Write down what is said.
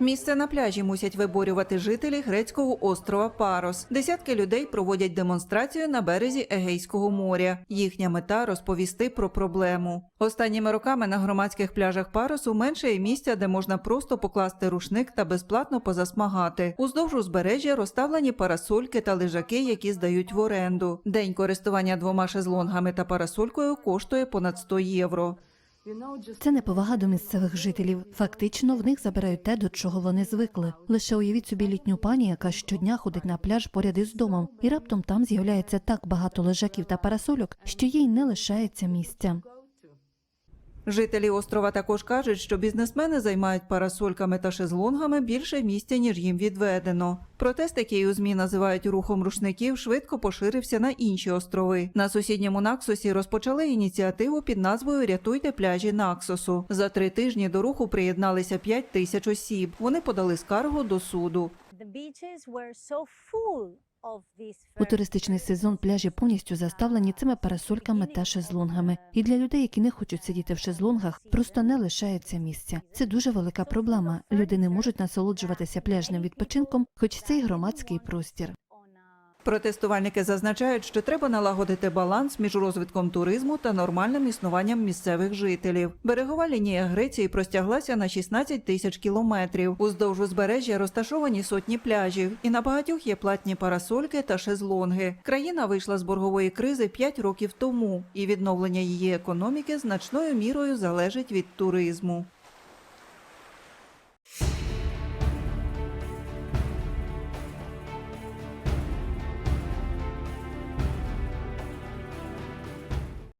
Місце на пляжі мусять виборювати жителі грецького острова Парос. Десятки людей проводять демонстрацію на березі Егейського моря. Їхня мета розповісти про проблему. Останніми роками на громадських пляжах Паросу менше є місця, де можна просто покласти рушник та безплатно позасмагати. Уздовж узбережжя розставлені парасольки та лежаки, які здають в оренду. День користування двома шезлонгами та парасолькою коштує понад 100 євро. Це неповага до місцевих жителів. Фактично, в них забирають те, до чого вони звикли. Лише уявіть собі літню пані, яка щодня ходить на пляж поряд із домом, і раптом там з'являється так багато лежаків та парасольок, що їй не лишається місця. Жителі острова також кажуть, що бізнесмени займають парасольками та шезлонгами більше місця, ніж їм відведено. Протест, який у ЗМІ називають рухом рушників, швидко поширився на інші острови. На сусідньому Наксосі розпочали ініціативу під назвою Рятуйте пляжі Наксосу. За три тижні до руху приєдналися 5 тисяч осіб. Вони подали скаргу до суду. У туристичний сезон пляжі повністю заставлені цими парасольками та шезлонгами. І для людей, які не хочуть сидіти в шезлонгах, просто не лишається місця. Це дуже велика проблема. Люди не можуть насолоджуватися пляжним відпочинком, хоч це й громадський простір. Протестувальники зазначають, що треба налагодити баланс між розвитком туризму та нормальним існуванням місцевих жителів. Берегова лінія Греції простяглася на 16 тисяч кілометрів. Уздовж узбережжя розташовані сотні пляжів, і на багатьох є платні парасольки та шезлонги. Країна вийшла з боргової кризи 5 років тому, і відновлення її економіки значною мірою залежить від туризму.